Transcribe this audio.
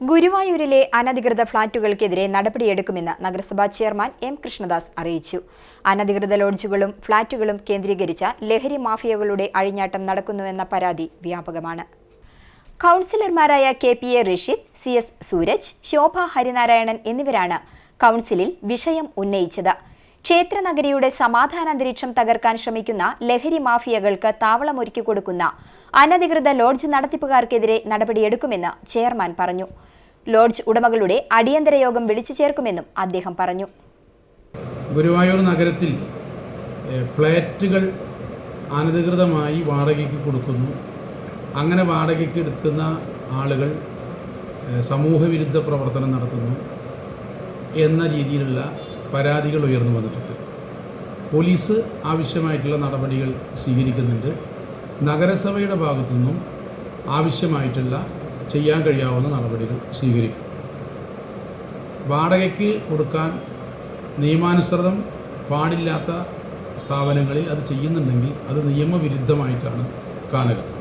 ഗുരുവായൂരിലെ അനധികൃത ഫ്ളാറ്റുകൾക്കെതിരെ നടപടിയെടുക്കുമെന്ന് നഗരസഭാ ചെയർമാൻ എം കൃഷ്ണദാസ് അറിയിച്ചു. അനധികൃത ലോഡ്ജുകളും ഫ്ളാറ്റുകളും കേന്ദ്രീകരിച്ച ലഹരി മാഫിയകളുടെ അഴിഞ്ഞാട്ടം നടക്കുന്നുവെന്ന പരാതി വ്യാപകമാണ്. കൗൺസിലർമാരായ K P A Rasheed C S Sooraj Shobha Harinarayanan എന്നിവരാണ് കൗൺസിലിൽ വിഷയം ഉന്നയിച്ചത്. ക്ഷേത്രനഗരിയുടെ സമാധാനാന്തരീക്ഷം തകർക്കാൻ ശ്രമിക്കുന്ന ലഹരി മാഫിയകൾക്ക് താവളമൊരുക്കി കൊടുക്കുന്ന അനധികൃത ലോഡ്ജ് നടത്തിപ്പുകാർക്കെതിരെ നടപടിയെടുക്കുമെന്ന് ചെയർമാൻ പറഞ്ഞു. ലോഡ്ജ് ഉടമകളുടെ അടിയന്തര യോഗം വിളിച്ചു ചേർക്കുമെന്നും അദ്ദേഹം പറഞ്ഞു. ഗുരുവായൂർ നഗരത്തിൽ ഫ്ലാറ്റുകൾ അനധികൃതമായി വാടകയ്ക്ക് കൊടുക്കുന്നു. അങ്ങനെ വാടകയ്ക്ക് എടുക്കുന്ന ആളുകൾ സമൂഹവിരുദ്ധ പ്രവർത്തനം നടത്തുന്നു എന്ന രീതിയിലുള്ള പരാതികൾ ഉയർന്നു വന്നിട്ടുണ്ട്. പോലീസ് ആവശ്യമായിട്ടുള്ള നടപടികൾ സ്വീകരിക്കുന്നുണ്ട്. നഗരസഭയുടെ ഭാഗത്തു നിന്നും ആവശ്യമായിട്ടുള്ള ചെയ്യാൻ കഴിയാവുന്ന നടപടികൾ സ്വീകരിക്കും. വാടകയ്ക്ക് കൊടുക്കാൻ നിയമാനുസൃതം പാടില്ലാത്ത സ്ഥാപനങ്ങളിൽ അത് ചെയ്യുന്നുണ്ടെങ്കിൽ അത് നിയമവിരുദ്ധമായിട്ടാണ് കാണുക.